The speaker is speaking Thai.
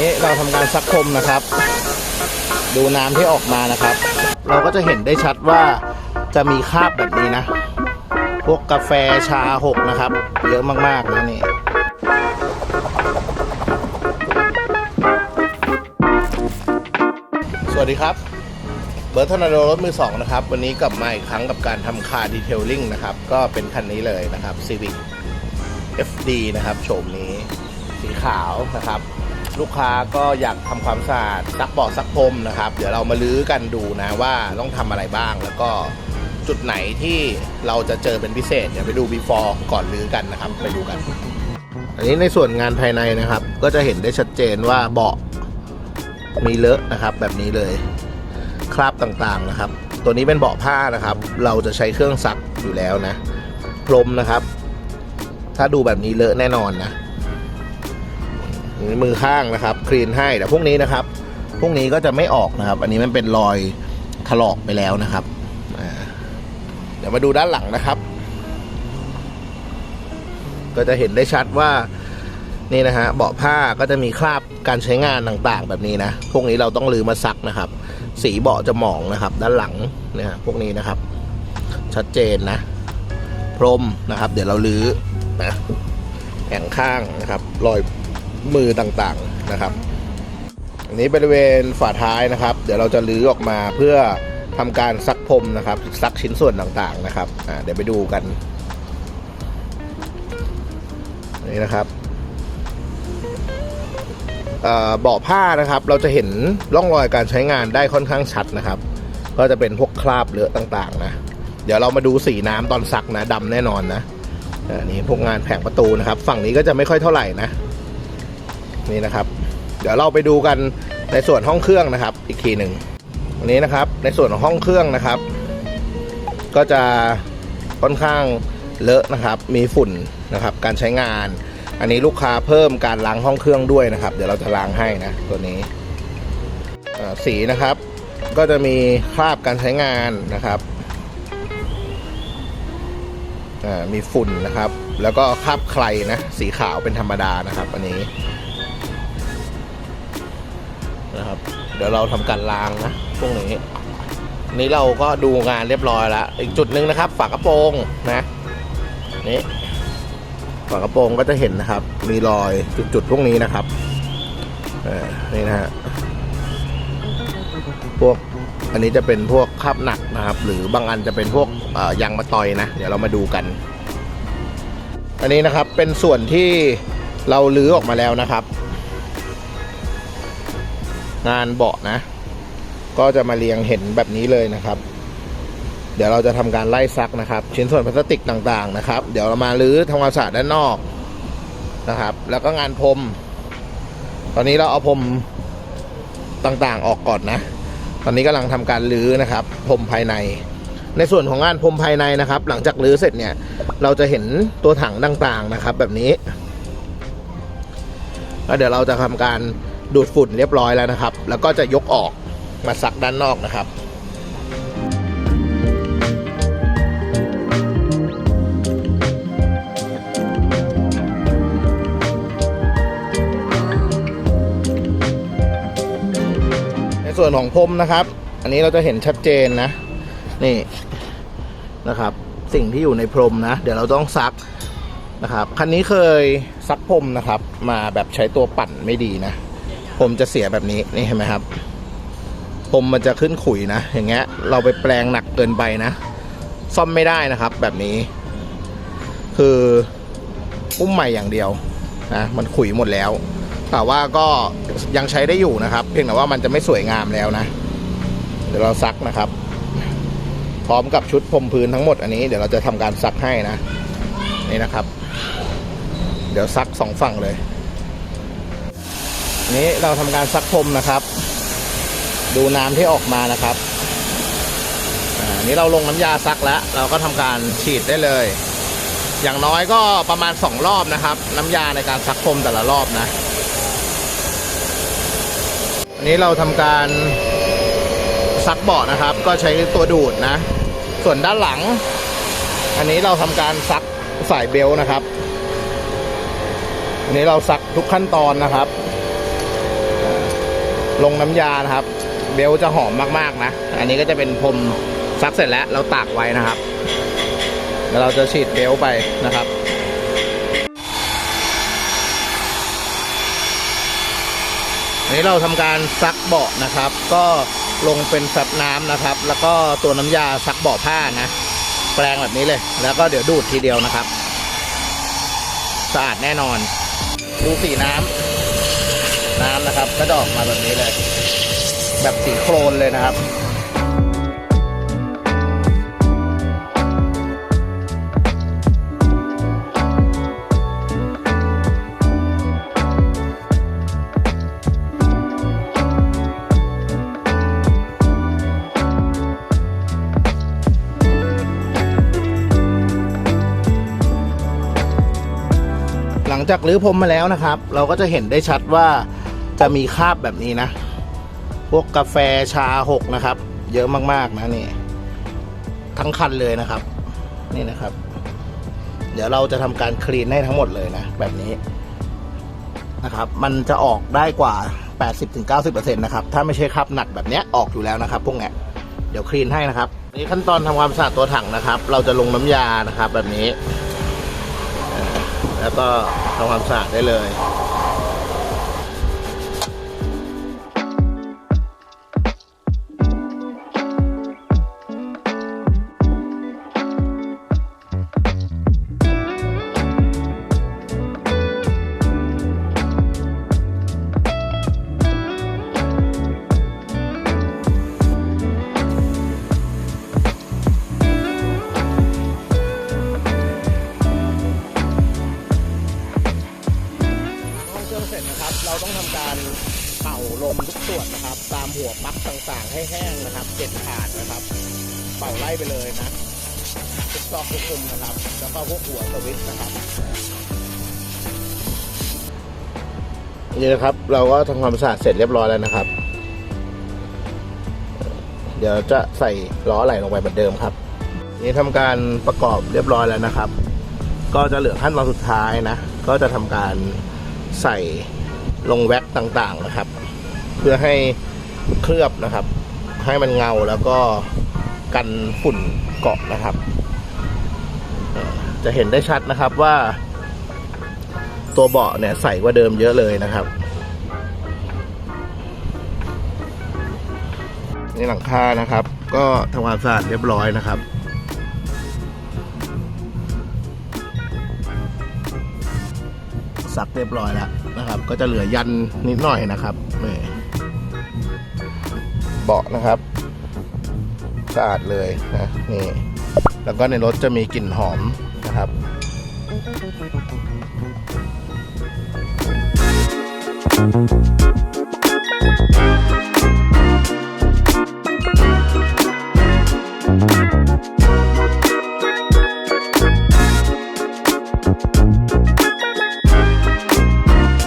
นี้เราทำการซักพรมนะครับ ดูน้ำที่ออกมานะครับ เราก็จะเห็นได้ชัดว่าจะมีคราบแบบนี้นะ พวกกาแฟชาหกนะครับ เยอะมากๆนะนี่สวัสดีครับเบิร์ทอนาโดรถมือสองนะครับ วันนี้กลับมาอีกครั้งกับการทำคาร์ดีเทลลิ่งนะครับ ก็เป็นคันนี้เลยนะครับ Civic FD นะครับโฉมนี้ สีขาวนะครับ ลูกค้าก็อยากทำความสะอาดซักเบาซักพรมนะครับ เดี๋ยวเรามาลื้อกันดูนะว่าต้องทำอะไรบ้างแล้วก็จุดไหนที่เราจะเจอเป็นพิเศษเดี๋ยวไปดู before ก่อนลื้อกันนะครับ ไปดูกัน อันนี้ในส่วนงานภายในนะครับ ก็จะเห็นได้ชัดเจนว่าเบาะมีเลอะนะครับ แบบนี้เลย คราบต่างๆนะครับ ตัวนี้เป็นเบาะผ้านะครับ เราจะใช้เครื่องซักอยู่แล้วนะ พรมนะครับ ถ้าดูแบบนี้เลอะแน่นอนนะ มือข้างนะครับคลีนให้แต่พวกนี้นะครับ พวกนี้ก็จะไม่ออกนะครับ อันนี้มันเป็นรอยถลอกไปแล้วนะครับเดี๋ยวมาดูด้านหลังนะครับ ก็จะเห็นได้ชัดว่านี่นะฮะเบาะผ้าก็จะมีคราบการใช้งานต่างๆ แบบนี้นะ พวกนี้เราต้องลือมาซักนะครับ สีเบาะจะหมองนะครับ ด้านหลังเนี่ยพวกนี้นะครับ ชัดเจนนะ พรมนะครับ เดี๋ยวเราลื้อนะแข่งข้างนะครับ รอย มือต่างๆนะครับ อันนี้บริเวณฝาท้ายนะครับ เดี๋ยวเราจะลื้อออกมาเพื่อทำการซักพรมนะครับ ซักชิ้นส่วนต่างๆนะครับเดี๋ยวไปดูกันนี่นะครับเอ่อบาะผ้านะครับ เราจะเห็นร่องรอยการใช้งานได้ค่อนข้างชัดนะครับ ก็จะเป็นพวกคราบเลอะต่างๆ นะ เดี๋ยวเรามาดูสีน้ำตอนซักนะดำแน่นอนนะอันนี้พวกงานแผงประตูนะครับ ฝั่งนี้ก็จะไม่ค่อยเท่าไหร่นะ นี่นะครับ เดี๋ยวเราไปดูกันในส่วนห้องเครื่องนะครับ อีกทีหนึ่งอันนี้นะครับ ในส่วนของห้องเครื่องนะครับ ก็จะค่อนข้างเลอะนะครับ มีฝุ่นนะครับ การใช้งาน อันนี้ลูกค้าเพิ่มการล้างห้องเครื่องด้วยนะครับ เดี๋ยวเราจะล้างให้นะตัวนี้สีนะครับ ก็จะมีคราบการใช้งานนะครับมีฝุ่นนะครับ แล้วก็คราบใครนะ สีขาวเป็นธรรมดานะครับ อันนี้ เดี๋ยวเราทำการล้างนะพวกนี้นี้เราก็ดูงานเรียบร้อยแล้วอีกจุดหนึ่งนะครับ ฝากระโปรงนะนี่ฝากระโปรงก็จะเห็นนะครับ มีรอยจุดๆพวกนี้นะครับนี่นะฮะพวกอันนี้จะเป็นพวกคราบหนักนะครับ หรือบางอันจะเป็นพวกยางมะตอยนะ เดี๋ยวเรามาดูกัน อันนี้นะครับเป็นส่วนที่เราลื้อออกมาแล้วนะครับ งานเบาะนะ ก็จะมาเรียงเห็นแบบนี้เลยนะครับ เดี๋ยวเราจะทำการไล่ซักนะครับ ชิ้นส่วนพลาสติกต่างๆนะครับ เดี๋ยวเรามาลื้อทำความสะอาดด้านนอกนะครับ แล้วก็งานพรม ตอนนี้เราเอาพรมต่างๆออกก่อนนะ ตอนนี้กำลังทำการรื้อนะครับพรมภายใน ในส่วนของงานพรมภายในนะครับ หลังจากรื้อเสร็จเนี่ย เราจะเห็นตัวถังต่างๆนะครับ แบบนี้แล้วเดี๋ยวเราจะทำการ ดูดฝุ่นเรียบร้อยแล้วนะครับ แล้วก็จะยกออกมาซักด้านนอกนะครับในส่วนของพรมนะครับ อันนี้เราจะเห็นชัดเจนนะ นี่นะครับ สิ่งที่อยู่ในพรมนะ เดี๋ยวเราต้องซักนะครับ คันนี้เคยซักพรมนะครับ มาแบบใช้ตัวปั่นไม่ดีนะ พรมจะเสียแบบนี้นี่เห็นไหมครับพรมมันจะขึ้นขุยนะ อย่างเงี้ย เราไปแปลงหนักเกินไปนะ ซ่อมไม่ได้นะครับ แบบนี้ คืออุ้มใหม่อย่างเดียวนะมันขุยหมดแล้ว แต่ว่าก็ยังใช้ได้อยู่นะครับ เพียงแต่ว่ามันจะไม่สวยงามแล้วนะ เดี๋ยวเราซักนะครับ พร้อมกับชุดพรมพื้นทั้งหมดอันนี้เดี๋ยวเราจะทำการซักให้นะ นี่นะครับ เดี๋ยวซักสองฝั่งเลย นี้เราทำการซักพรมนะครับ ดูน้ำที่ออกมานะครับอันนี้เราลงน้ำยาซักแล้ว เราก็ทำการฉีดได้เลย อย่างน้อยก็ประมาณสองรอบนะครับ น้ำยาในการซักพรมแต่ละรอบนะอันนี้เราทำการซักเบาะนะครับ ก็ใช้ตัวดูดนะ ส่วนด้านหลัง อันนี้เราทำการซักสายเบลต์นะครับอันนี้เราซักทุกขั้นตอนนะครับ ลงน้ำยานะครับ เบลจะหอมมากๆนะ อันนี้ก็จะเป็นพรมซักเสร็จแล้วเราตากไว้นะครับแล้วเราจะฉีดเบลไปนะครับอันนี้เราทำการซักเบาะนะครับ ก็ลงเป็นซับน้ำนะครับ แล้วก็ตัวน้ำยาซักเบาะผ้านะ แปลงแบบนี้เลย แล้วก็เดี๋ยวดูดทีเดียวนะครับ สะอาดแน่นอน ดูสีน้ำ น้ำนะครับ ก็จะออกมาแบบนี้เลย แบบสีโครนเลยนะครับหลังจากรื้อพรมมาแล้วนะครับ เราก็จะเห็นได้ชัดว่า จะมีคราบแบบนี้นะ พวกกาแฟชาหกนะครับ เยอะมากๆนะนี่ ทั้งคันเลยนะครับ นี่นะครับ เดี๋ยวเราจะทำการคลีนให้ทั้งหมดเลยนะ แบบนี้นะครับ มันจะออกได้กว่า 80-90%นะครับ ถ้าไม่ใช่คราบหนักแบบนี้ออกอยู่แล้วนะครับ พวกเนี้ยเดี๋ยวคลีนให้นะครับนี่ขั้นตอนทำความสะอาดตัวถังนะครับ เราจะลงน้ำยานะครับ แบบนี้ แล้วก็ทำความสะอาดได้เลย หัวปักต่างๆ ให้แห้งนะครับเจ็ดขาดนะครับ เป่าไล่ไปเลยนะทุกซอกทุกมุมนะครับ แล้วก็พวกหัวสวิตช์นะครับนี่นะครับ เราก็ทำความสะอาดเสร็จเรียบร้อยแล้วนะครับ เดี๋ยวจะใส่ล้อไหลลงไปเหมือนเดิมครับ นี่ทำการประกอบเรียบร้อยแล้วนะครับ ก็จะเหลือขั้นตอนสุดท้ายนะ ก็จะทำการใส่ลงแว็กต่างๆนะครับ เพื่อให้ เคลือบนะครับ ให้มันเงาแล้วก็กันฝุ่นเกาะนะครับ จะเห็นได้ชัดนะครับว่า ตัวเบาะเนี่ยใส่กว่าเดิมเยอะเลยนะครับนี่หลังคานะครับ ก็ทำความสะอาดเรียบร้อยนะครับซักเรียบร้อยแล้วนะครับ ก็จะเหลือยันนิดหน่อยนะครับนี่ เบาะนะครับสะอาดเลยนะนี่ แล้วก็ในรถจะมีกลิ่นหอมนะครับ Thank